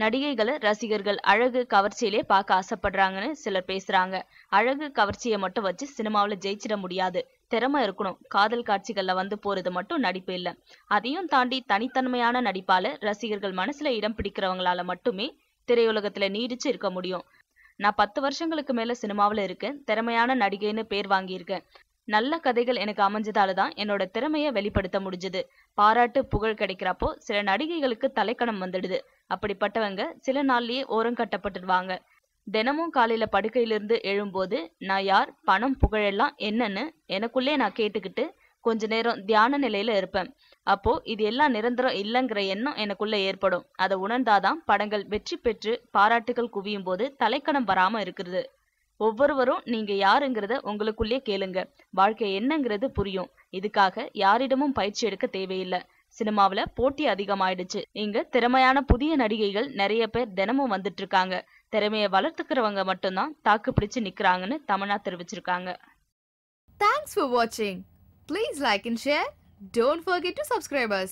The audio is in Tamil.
நடிகைகளை ரசிகர்கள் அழகு கவர்ச்சியிலே பார்க்க ஆசைப்படுறாங்கன்னு சிலர் பேசுறாங்க. அழகு கவர்ச்சியை மட்டும் வச்சு சினிமாவுல ஜெயிச்சிட முடியாது. திறமை இருக்கணும். காதல் காட்சிகள்ல வந்து போறது மட்டும் நடிப்பு இல்ல. அதையும் தாண்டி தனித்தன்மையான நடிப்பால ரசிகர்கள் மனசுல இடம் பிடிக்கிறவங்களால மட்டுமே திரையுலகத்துல நீடிச்சு இருக்க முடியும். நான் பத்து வருஷங்களுக்கு மேல சினிமாவுல இருக்கேன். திறமையான நடிகைன்னு பேர் வாங்கியிருக்கேன். நல்ல கதைகள் எனக்கு அமைஞ்சதால தான் என்னோட திறமையை வெளிப்படுத்த முடிஞ்சது. பாராட்டு புகழ் கிடைக்கிறப்போ சில நடிகைகளுக்கு தலைக்கணம் வந்துடுது. அப்படிப்பட்டவங்க சில நாள்லயே ஓரம் கட்டப்பட்டுடுவாங்க. தினமும் காலையில படுக்கையிலிருந்து எழும்போது நான் யார்? பணம் புகழெல்லாம் என்னன்னு எனக்குள்ளே நான் கேட்டுக்கிட்டு கொஞ்ச நேரம் தியான நிலையில இருப்பேன். அப்போ இது எல்லாம் நிரந்தரம் இல்லைங்கிற எண்ணம் எனக்குள்ள ஏற்படும். அதை உணர்ந்தாதான் படங்கள் வெற்றி பெற்று பாராட்டுகள் குவியும் போது தலைக்கணம் வராம இருக்கிறது. ஒவ்வொருவரும் நீங்க யாருங்கிறத உங்களுக்குள்ளே கேளுங்க. வாழ்க்கை என்னங்கிறது புரியும். இதுக்காக யாரிடமும் பயிற்சி எடுக்க தேவையில்லை. சினிமாவில போட்டி அதிகமாயிடுச்சு. இங்க திறமையான புதிய நடிகைகள் நிறைய பேர் தினமும் வந்துட்டு இருக்காங்க திறமையை வளர்த்துக்கிறவங்க மட்டும்தான் தாக்கு பிடிச்சு நிக்கிறாங்கன்னு தமிழா தெரிவிச்சிருக்காங்க. தேங்க்ஸ் ஃபார் வாட்சிங் please like and share don't forget to subscribe.